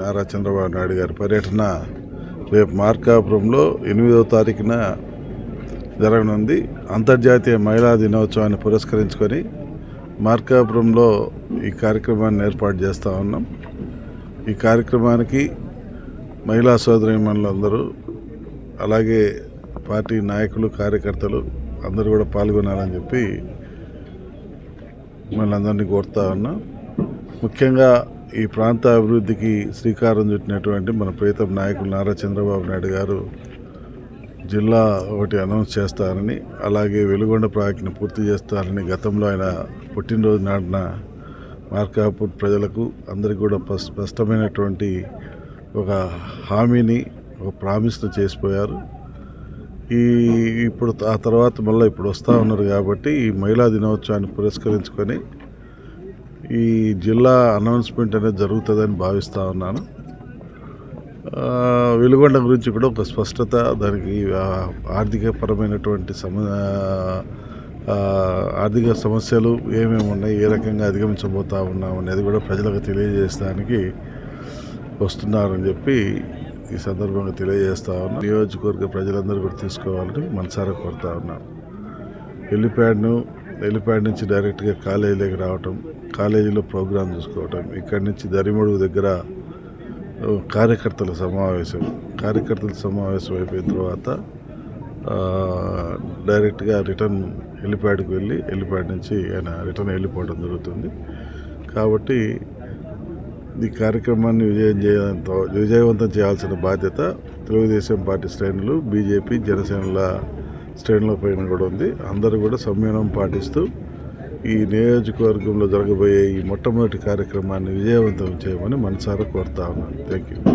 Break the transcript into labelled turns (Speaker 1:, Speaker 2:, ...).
Speaker 1: నారా చంద్రబాబు నాయుడు గారి పర్యటన రేపు మార్కాపురంలో ఎనిమిదవ తారీఖున జరగనుంది. అంతర్జాతీయ మహిళా దినోత్సవాన్ని పురస్కరించుకొని మార్కాపురంలో ఈ కార్యక్రమాన్ని ఏర్పాటు చేస్తూ ఉన్నాం. ఈ కార్యక్రమానికి మహిళా సోదరిమణులందరూ అలాగే పార్టీ నాయకులు కార్యకర్తలు అందరూ కూడా పాల్గొనాలని చెప్పి మనందరినీ కోరుతా ఉన్నాం. ముఖ్యంగా ఈ ప్రాంత అభివృద్ధికి శ్రీకారం చుట్టినటువంటి మన ప్రీతం నాయకులు నారా చంద్రబాబు నాయుడు గారు జిల్లా ఒకటి అనౌన్స్ చేస్తారని అలాగే వెలుగొండ ప్రాజెక్టును పూర్తి చేస్తారని గతంలో ఆయన పుట్టినరోజు నాటిన మార్కాపూర్ ప్రజలకు అందరికీ కూడా స్పష్టమైనటువంటి ఒక హామీని ఒక ప్రామిస్ను చేసిపోయారు. ఈ ఇప్పుడు ఆ తర్వాత మళ్ళీ ఇప్పుడు వస్తూ ఉన్నారు కాబట్టి ఈ మహిళా దినోత్సవాన్ని పురస్కరించుకొని ఈ జిల్లా అనౌన్స్మెంట్ అనేది జరుగుతుందని భావిస్తూ ఉన్నాను. వెలుగొండ గురించి కూడా ఒక స్పష్టత దానికి ఆర్థికపరమైనటువంటి సమ ఆర్థిక సమస్యలు ఏమేమి ఉన్నాయి ఏ రకంగా అధిగమించబోతా ఉన్నాం అనేది కూడా ప్రజలకు తెలియజేయడానికి వస్తున్నారని చెప్పి ఈ సందర్భంగా తెలియజేస్తా ఉన్నా. నియోజకవర్గ ప్రజలందరూ కూడా తీసుకోవాలని మనసారా కోరుతా ఉన్నాను హెలిప్యాడ్ను హెలిప్యాడ్ నుంచి డైరెక్ట్గా కాలేజీలోకి రావటం కాలేజీలో ప్రోగ్రాం చూసుకోవటం ఇక్కడి నుంచి దరిమడుగు దగ్గర కార్యకర్తల సమావేశం. కార్యకర్తల సమావేశం అయిపోయిన తర్వాత డైరెక్ట్గా రిటర్న్ హెలిప్యాడ్కి వెళ్ళి హెలిప్యాడ్ నుంచి ఆయన రిటర్న్ వెళ్ళిపోవడం జరుగుతుంది. కాబట్టి ఈ కార్యక్రమాన్ని విజయం చేయాలంత విజయవంతం చేయాల్సిన బాధ్యత తెలుగుదేశం పార్టీ శ్రేణులు బీజేపీ జనసేనల శ్రేణుల పైన కూడా ఉంది. అందరూ కూడా సంయమనం పాటిస్తూ ఈ నియోజకవర్గంలో జరగబోయే ఈ మొట్టమొదటి కార్యక్రమాన్ని విజయవంతం చేయమని మనసారా కోరుతా ఉన్నాను. Thank you